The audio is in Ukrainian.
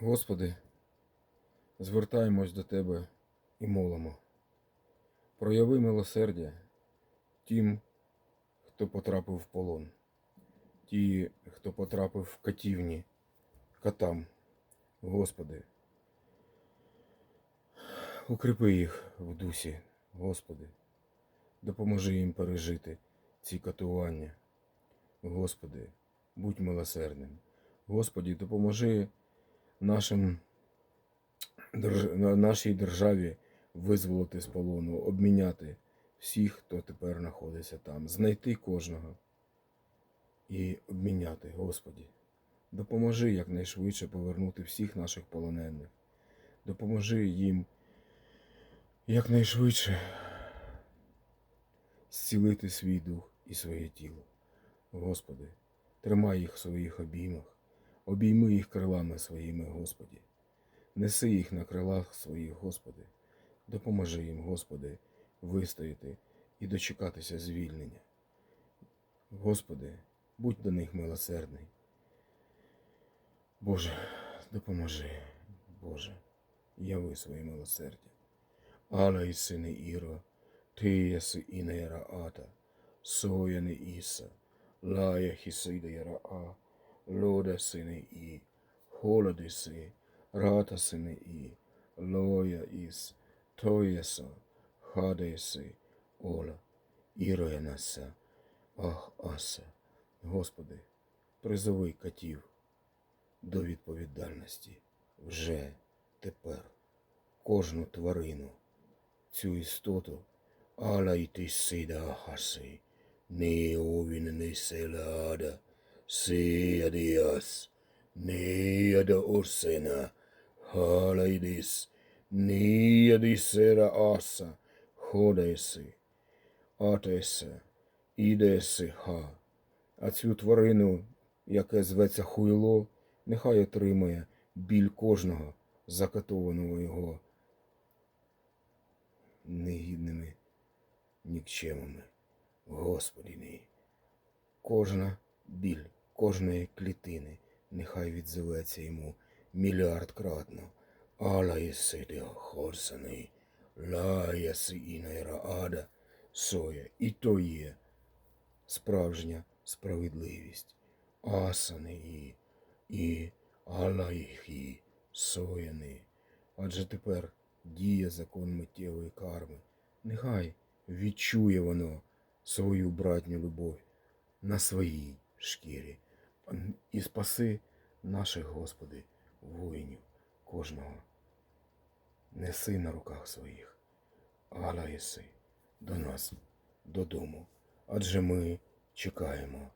Господи, звертаємось до Тебе і молимо. Прояви милосердя тим, хто потрапив в полон, ті, хто потрапив в катівні, катам. Господи, укріпи їх в дусі, Господи, допоможи їм пережити ці катування. Господи, будь милосердним. Господи, допоможи нашим, держ- нашій державі визволити з полону, обміняти всіх, хто тепер знаходиться там, знайти кожного і обміняти, Господі. Допоможи якнайшвидше повернути всіх наших полонених. Допоможи їм якнайшвидше зцілити свій дух і своє тіло. Господи, тримай їх в своїх обіймах, обійми їх крилами своїми, Господі. Неси їх на крилах своїх, Господи. Допоможи їм, Господи, вистояти і дочекатися звільнення. Господи, будь до них милосердний. Боже, допоможи, Боже, яви своє милосердя. Ала і сини Іро, ти єси інера ата, сояни Іса, лая хісида яра а, лода сини і, холоди си, рата сини і, лоя іс, тоєса, хадеси, ола, іроянаса, ах аса. Господи, призови катів до відповідальності вже тепер кожну тварину, цю істоту, ала й ти сида хаси, не овін не селада, да орсена, халайдис, не дисера аса, ходеси, атеса, ідеси ха. А цю тварину, яке зветься хуйло, нехай отримає біль кожного закатованого його негідними нікчемами. Господи мій. Кожна біль кожної клітини нехай відзоветься йому мільярд кратно. Ала єсиди хорсаний, ла інайра ада, соя, і то є справжня справедливість. Асани і, і алайхі сояни. Адже тепер діє закон миттєвої карми. Нехай відчує воно свою братню любов на своїй шкірі. І спаси наших, Господи, воїнів кожного. Неси на руках своїх, Алла єси, до нас, додому, адже ми чекаємо.